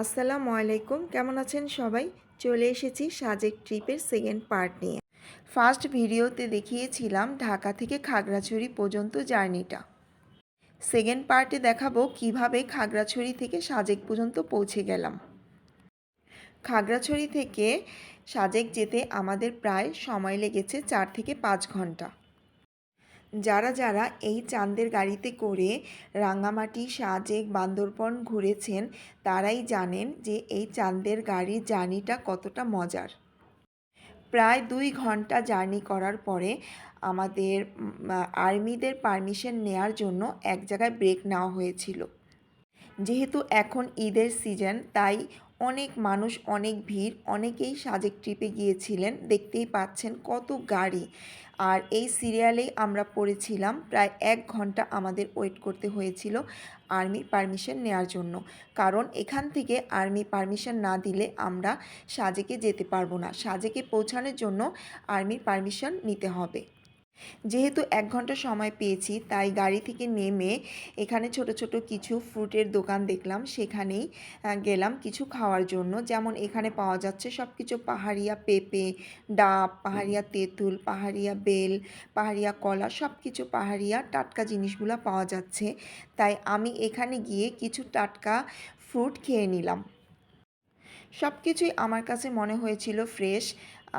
আসসালামু আলাইকুম, কেমন আছেন সবাই? চলে এসেছি সাজেক ট্রিপের সেকেন্ড পার্ট নিয়ে। ফার্স্ট ভিডিওতে দেখিয়েছিলাম ঢাকা থেকে খাগড়াছড়ি পর্যন্ত জার্নিটা। সেকেন্ড পার্টে দেখাবো কীভাবে খাগড়াছড়ি থেকে সাজেক পর্যন্ত পৌঁছে গেলাম। খাগড়াছড়ি থেকে সাজেক যেতে আমাদের প্রায় সময় লেগেছে চার থেকে পাঁচ ঘণ্টা। যারা যারা এই চাঁদের গাড়িতে করে রাঙামাটি, সাজেক, বান্দরবন ঘুরেছেন, তারাই জানেন যে এই চাঁদের গাড়ির জার্নিটা কতটা মজার। প্রায় দুই ঘণ্টা জার্নি করার পরে আমাদের আর্মিদের পারমিশন নেয়ার জন্য এক জায়গায় ব্রেক নেওয়া হয়েছিল। যেহেতু এখন ঈদের সিজন, তাই অনেক মানুষ, অনেক ভিড়, অনেকেই সাজেক ট্রিপে গিয়েছিলেন। দেখতেই পাচ্ছেন কত গাড়ি। আর এই সিরিয়ালেই আমরা পড়েছিলাম, প্রায় এক ঘণ্টা আমাদের ওয়েট করতে হয়েছিল আর্মি পারমিশন নেওয়ার জন্য। কারণ এখান থেকে আর্মি পারমিশন না দিলে আমরা সাজেকে যেতে পারব না। সাজেকে পৌঁছানোর জন্য আর্মির পারমিশন নিতে হবে। যেহেতু এক ঘণ্টা সময় পেয়েছি তাই গাড়ি থেকে নেমে এখানে ছোট ছোট কিছু ফ্রুটের দোকান দেখলাম। সেখানেই গেলাম কিছু খাওয়ার জন্য। যেমন এখানে পাওয়া যাচ্ছে সব কিছু পাহাড়িয়া পেঁপে ডাব পাহাড়িয়া তেঁতুল পাহাড়িয়া বেল পাহাড়িয়া কলা সব কিছু পাহাড়িয়া টাটকা জিনিসগুলো পাওয়া যাচ্ছে। তাই আমি এখানে গিয়ে কিছু টাটকা ফ্রুট খেয়ে নিলাম। সব কিছুই আমার কাছে মনে হয়েছিল ফ্রেশ।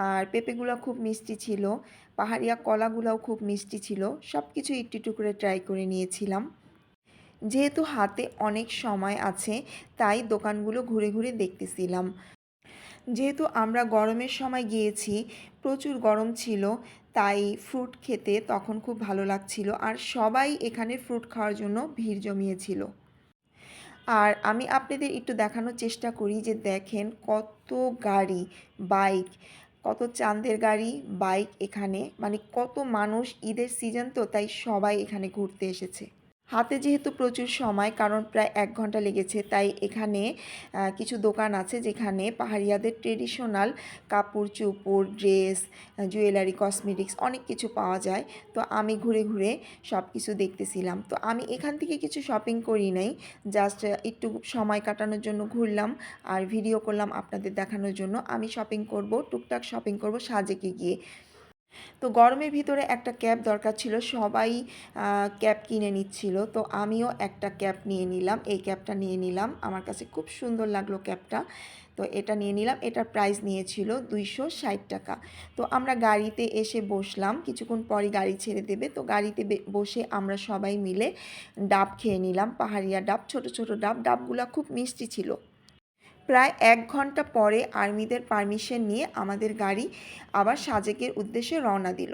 আর পেঁপেগুলো খুব মিষ্টি ছিল। পাহাড়িয়া কলাগুলোও খুব মিষ্টি ছিল। সব কিছু একটু একটু করে ট্রাই করে নিয়েছিলাম। যেহেতু হাতে অনেক সময় আছে, তাই দোকানগুলো ঘুরে ঘুরে দেখতেছিলাম। যেহেতু আমরা গরমের সময় গিয়েছি, প্রচুর গরম ছিল, তাই ফ্রুট খেতে তখন খুব ভালো লাগছিল আর সবাই এখানে ফ্রুট খাওয়ার জন্য ভিড় জমিয়েছিল। আর আমি আপনাদের একটু দেখানোর চেষ্টা করি যে দেখেন কত গাড়ি বাইক কত চাঁদের গাড়ি, বাইক এখানে। মানে কত মানুষ ঈদের সিজন তো, তাই সবাই এখানে ঘুরতে এসেছে। হাতে যেহেতু প্রচুর সময়, কারণ প্রায় এক ঘণ্টা লেগেছে, তাই এখানে কিছু দোকান আছে যেখানে পাহাড়িয়াদের ট্রেডিশনাল কাপড়, চোপড়, ড্রেস, জুয়েলারি, কসমেটিক্স অনেক কিছু পাওয়া যায়। তো আমি ঘুরে ঘুরে সব কিছু দেখতেছিলাম। তো আমি এখান থেকে কিছু শপিং করি নাই জাস্ট একটু সময় কাটানোর জন্য ঘুরলাম আর ভিডিও করলাম আপনাদের দেখানোর জন্য। আমি শপিং করব, টুকটাক শপিং করব সাজেকে গিয়ে। তো গরমের ভিতরে একটা ক্যাব দরকার ছিল, সবাই ক্যাব কিনে নিচ্ছিল। তো আমিও একটা ক্যাব নিয়ে নিলাম, এই ক্যাবটা নিয়ে নিলাম। আমার কাছে খুব সুন্দর লাগল ক্যাবটা তো এটা নিয়ে নিলাম, এটার প্রাইস নিয়েছিল দুইশো ষাট টাকা। তো আমরা গাড়িতে এসে বসলাম, কিছুক্ষণ পরই গাড়ি ছেড়ে দেবে। তো গাড়িতে বসে আমরা সবাই মিলে ডাব খেয়ে নিলাম, পাহাড়িয়া ডাব, ছোট ছোট ডাব। ডাবগুলো খুব মিষ্টি ছিল। প্রায় এক ঘণ্টা পরে আর্মিদের পারমিশন নিয়ে আমাদের গাড়ি আবার সাজেকের উদ্দেশ্যে রওনা দিল।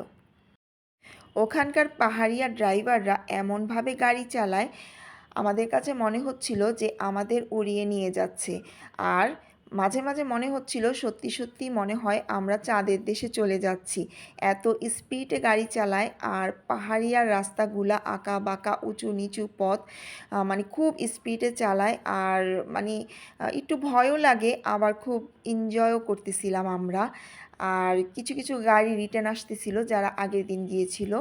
ওখানকার পাহাড়িয়া ড্রাইভাররা এমনভাবে গাড়ি চালায়, আমাদের কাছে মনে হচ্ছিল যে আমাদের উড়িয়ে নিয়ে যাচ্ছে। আর মাঝে মাঝে মনে হচ্ছিল সত্যি সত্যি মনে হয় আমরা চাঁদের দেশে চলে যাচ্ছি। এত স্পিডে গাড়ি চালায় আর পাহাড়িয়ার রাস্তাগুলা আঁকা বাঁকা উঁচু নিচু পথ মানে খুব স্পিডে চালায় আর মানে একটু ভয়ও লাগে, আবার খুব এনজয়ও করতেছিলাম আমরা। আর কিছু কিছু গাড়ি রিটার্ন আসতেছিল যারা আগের দিন গিয়েছিল।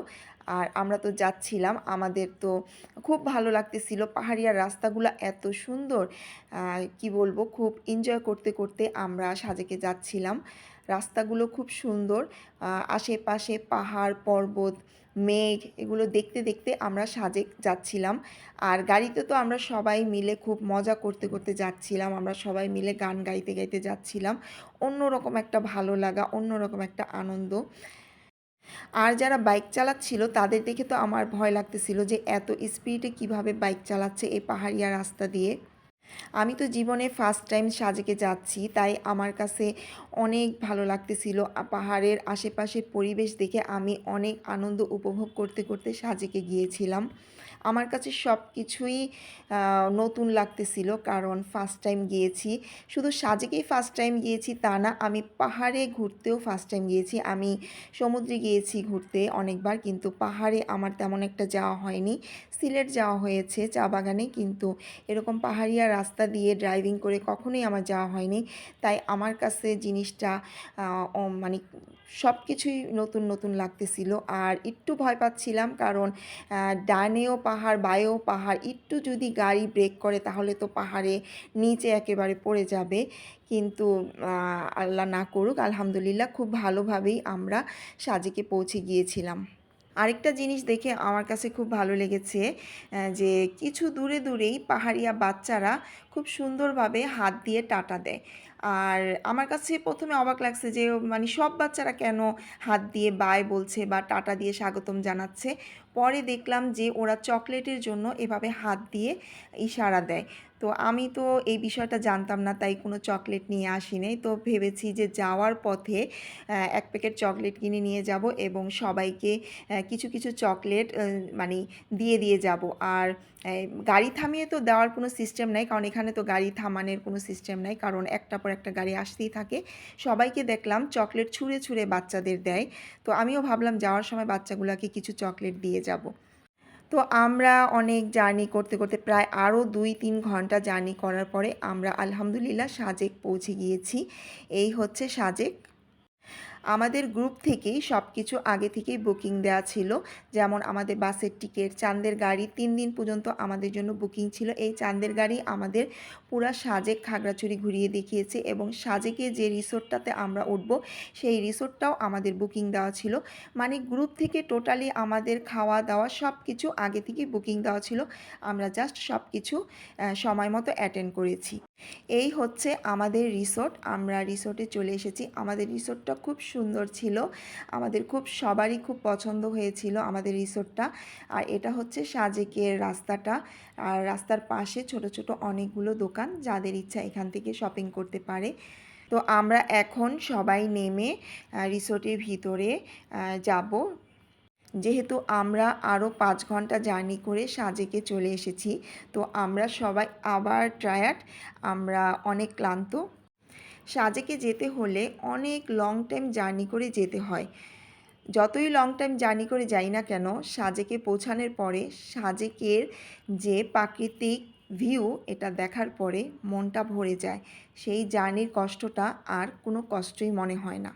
আর আমরা তো যাচ্ছিলাম, আমাদের তো খুব ভালো লাগতেছিল। পাহাড়িয়ার রাস্তাগুলো এত সুন্দর কি বলব, খুব এনজয় করতে করতে আমরা সাজেকে যাচ্ছিলাম। রাস্তাগুলো খুব সুন্দর আশেপাশে পাহাড়, পর্বত, মেঘ, এগুলো দেখতে দেখতে আমরা সাজেক যাচ্ছিলাম। আর গাড়িতে তো আমরা সবাই মিলে খুব মজা করতে করতে যাচ্ছিলাম, আমরা সবাই মিলে গান গাইতে গাইতে যাচ্ছিলাম। অন্যরকম একটা ভালো লাগা, অন্যরকম একটা আনন্দ। আর যারা বাইক চালাচ্ছিল, তাদের দেখে তো আমার ভয় লাগতেছিল যে এত স্পিডে কীভাবে বাইক চালাচ্ছে এই পাহাড়িয়া রাস্তা দিয়ে। আমি তো জীবনে ফার্স্ট টাইম সাজেকে যাচ্ছি, তাই আমার কাছে অনেক ভালো লাগতেছিল। পাহাড়ের আশেপাশের পরিবেশ দেখে আমি অনেক আনন্দ উপভোগ করতে করতে সাজেকে গিয়েছিলাম। আমার কাছে সব কিছুই নতুন লাগতেছিল কারণ ফার্স্ট টাইম গিয়েছি। শুধু সাজেকেই ফার্স্ট টাইম গিয়েছি তা না, আমি পাহাড়ে ঘুরতেও ফার্স্ট টাইম গিয়েছি। আমি সমুদ্রে গিয়েছি ঘুরতে অনেকবার কিন্তু পাহাড়ে আমার তেমন একটা যাওয়া হয়নি। সিলেট যাওয়া হয়েছে চা বাগানে কিন্তু এরকম পাহাড়িয়া রাস্তা দিয়ে ড্রাইভিং করে কখনোই আমার যাওয়া হয়নি। তাই আমার কাছে জিনিসটা মানে সব কিছুই নতুন নতুন লাগতেছিল। আর একটু ভয় পাচ্ছিলাম কারণ ডানেও পাহাড়, বায়েও পাহাড়, একটু যদি গাড়ি ব্রেক করে তাহলে তো পাহাড়ে নিচে একেবারে পড়ে যাবে। কিন্তু আল্লাহ না করুক, আলহামদুলিল্লাহ, খুব ভালোভাবেই আমরা সাজেকে পৌঁছে গিয়েছিলাম। আরেকটা জিনিস দেখে আমার কাছে খুব ভালো লেগেছে যে কিছু দূরে দূরেই পাহাড়িয়া বাচ্চারা খুব সুন্দরভাবে হাত দিয়ে টাটা দেয়। আর আমার কাছে প্রথমে অবাক লাগছে যে মানে সব বাচ্চারা কেন হাত দিয়ে বাই বলছে বা টাটা দিয়ে স্বাগতম জানাচ্ছে? পরে দেখলাম যে ওরা চকলেটের জন্য এভাবে হাত দিয়ে ইশারা দেয়। তো আমি তো এই বিষয়টা জানতাম না, তাই কোনো চকলেট নিয়ে আসি নাই তো ভেবেছি যে যাওয়ার পথে এক প্যাকেট চকলেট কিনে নিয়ে যাব এবং সবাইকে কিছু কিছু চকলেট মানে দিয়ে দিয়ে যাব। আর গাড়ি থামিয়ে তো দেওয়ার কোনো সিস্টেম নাই, কারণ এখানে তো গাড়ি থামানোর কোনো সিস্টেম নাই, কারণ একটা পর একটা গাড়ি আসতেই থাকে। সবাইকে দেখলাম চকলেট ছুঁড়ে ছুঁড়ে বাচ্চাদের দেয়। তো আমিও ভাবলাম যাওয়ার সময় বাচ্চাগুলোকে কিছু চকলেট দিয়ে যাব। তো আমরা অনেক জার্নি করতে করতে প্রায় আরও দুই, তিন ঘণ্টা জার্নি করার পরে আমরা আলহামদুলিল্লাহ সাজেক পৌঁছে গিয়েছি। এই হচ্ছে সাজেক আমাদের গ্রুপ থেকেই সব কিছু আগে থেকেই বুকিং দেওয়া ছিল। যেমন আমাদের বাসের টিকিট চাঁদের গাড়ি, তিন দিন পর্যন্ত আমাদের জন্য বুকিং ছিল। এই চাঁদের গাড়ি আমাদের পুরা সাজেক খাগড়াছড়ি ঘুরিয়ে দেখিয়েছে এবং সাজেকে যে রিসোর্টটাতে আমরা উঠবো, সেই রিসোর্টটাও আমাদের বুকিং দেওয়া ছিল। মানে গ্রুপ থেকে টোটালি আমাদের খাওয়া দাওয়া সব কিছু আগে থেকেই বুকিং দেওয়া ছিল। আমরা জাস্ট সব কিছু সময় মতো অ্যাটেন্ড করেছি। এই হচ্ছে আমাদের রিসোর্ট। আমরা রিসোর্টে চলে এসেছি। আমাদের রিসোর্টটা খুব সুন্দর ছিল। আমাদের খুব, সবারই খুব পছন্দ হয়েছিল আমাদের রিসোর্টটা। আর এটা হচ্ছে সাজেকের রাস্তাটা। আর রাস্তার পাশে ছোট ছোট অনেকগুলো দোকান যাদের ইচ্ছা এখান থেকে শপিং করতে পারে। তো আমরা এখন সবাই নেমে রিসোর্টের ভিতরে যাব। যেহেতু আমরা আরও পাঁচ ঘণ্টা জার্নি করে সাজেকে চলে এসেছি, তো আমরা সবাই আবার ট্রায়ার্ড আমরা অনেক ক্লান্ত সাজেকে যেতে হলে অনেক লং টাইম জার্নি করে যেতে হয়। যতই লং টাইম জার্নি করে যাই না কেন, সাজেকে পৌঁছানোর পরে সাজেকের যে প্রাকৃতিক ভিউ এটা দেখার পরে মনটা ভরে যায়। সেই জার্নির কষ্টটা আর কোনো কষ্টই মনে হয় না।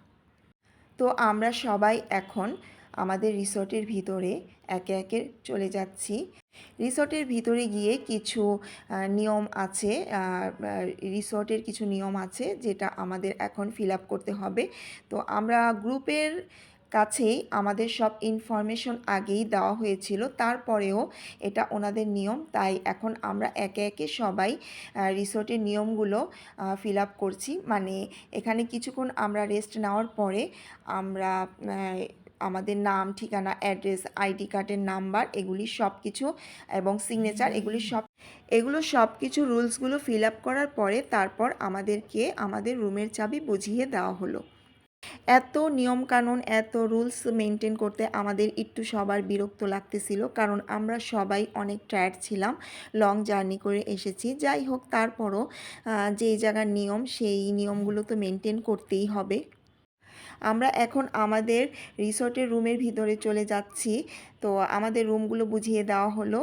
তো আমরা সবাই এখন আমাদের রিসোর্টের ভিতরে একে একে চলে যাচ্ছি। রিসোর্টের ভিতরে গিয়ে কিছু নিয়ম আছে রিসোর্টের কিছু নিয়ম আছে যেটা আমাদের এখন ফিল আপ করতে হবে। তো আমরা গ্রুপের কাছেই আমাদের সব ইনফরমেশন আগেই দেওয়া হয়েছিল, তারপরেও এটা ওনাদের নিয়ম। তাই এখন আমরা একে একে সবাই রিসোর্টের নিয়মগুলো ফিল আপ করছি। মানে এখানে কিছুক্ষণ আমরা রেস্ট নেওয়ার পরে আমরা আমাদের নাম ঠিকানা অ্যাড্রেস আইডি কার্ডের নাম্বার এগুলি সব কিছু এবং সিগনেচার এগুলি সব এগুলো সব কিছু রুলসগুলো ফিল আপ করার পরে তারপর আমাদেরকে আমাদের রুমের চাবি বুঝিয়ে দেওয়া হলো। এত নিয়মকানুন এত রুলস মেনটেন করতে আমাদের একটু সবার বিরক্ত লাগতেছিল কারণ আমরা সবাই অনেক টায়ার্ড ছিলাম লং জার্নি করে এসেছি। যাই হোক তারপরও যেই জায়গার নিয়ম সেই নিয়মগুলো তো মেনটেন করতেই হবে। আমরা এখন আমাদের রিসর্টের রুমের ভিতরে চলে যাচ্ছি। তো আমাদের রুমগুলো বুঝিয়ে দেওয়া হলো।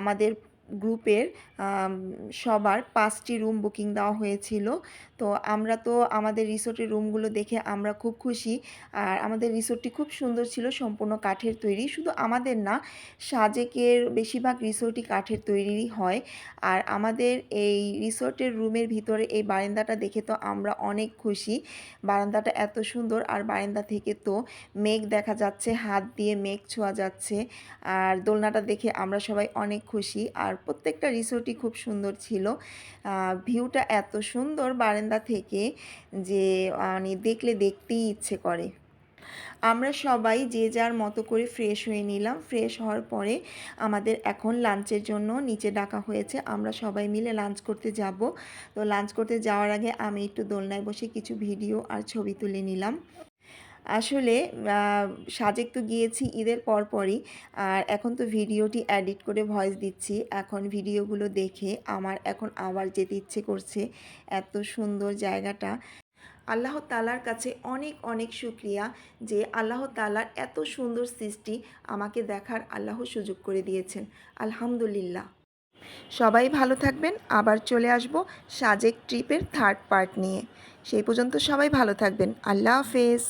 আমাদের গ্রুপের সবার পাঁচটি রুম বুকিং দেওয়া হয়েছিল। তো আমরা তো আমাদের রিসোর্টের রুমগুলো দেখে আমরা খুব খুশি। আর আমাদের রিসোর্টটি খুব সুন্দর ছিল, সম্পূর্ণ কাঠের তৈরি। শুধু আমাদের না, সাজেকের বেশিরভাগ রিসোর্টই কাঠের তৈরিই হয়। আর আমাদের এই রিসোর্টের রুমের ভিতরে এই বারান্দাটা দেখে তো আমরা অনেক খুশি। বারান্দাটা এত সুন্দর, আর বারান্দা থেকে তো মেঘ দেখা যাচ্ছে, হাত দিয়ে মেঘ ছোঁয়া যাচ্ছে। আর দোলনাটা দেখে আমরা সবাই অনেক খুশি। আর প্রত্যেকটা রিসোর্টই খুব সুন্দর ছিল। ভিউটা এত সুন্দর বারান্দা থেকে যে মানে দেখলে দেখতেই ইচ্ছে করে। আমরা সবাই যে যার মতো করে ফ্রেশ হয়ে নিলাম। ফ্রেশ হওয়ার পরে আমাদের এখন লাঞ্চের জন্য নিচে ডাকা হয়েছে। আমরা সবাই মিলে লাঞ্চ করতে যাব। তো লাঞ্চ করতে যাওয়ার আগে আমি একটু দোলনায় বসে কিছু ভিডিও আর ছবি তুলে নিলাম। আসলে সাজেক তো গিয়েছি ঈদের পরপরই, আর এখন তো ভিডিওটি এডিট করে ভয়েস দিচ্ছি। এখন ভিডিওগুলো দেখে আমার, এখন আবার যেতে ইচ্ছে করছে এত সুন্দর জায়গাটা। আল্লাহ তালার কাছে অনেক অনেক শুক্রিয়া যে আল্লাহ তালার এত সুন্দর সৃষ্টি আমাকে দেখার আল্লাহ সুযোগ করে দিয়েছেন। আলহামদুলিল্লাহ। সবাই ভালো থাকবেন। আবার চলে আসব সাজেক ট্রিপের থার্ড পার্ট নিয়ে। সেই পর্যন্ত সবাই ভালো থাকবেন। আল্লাহ হাফেজ।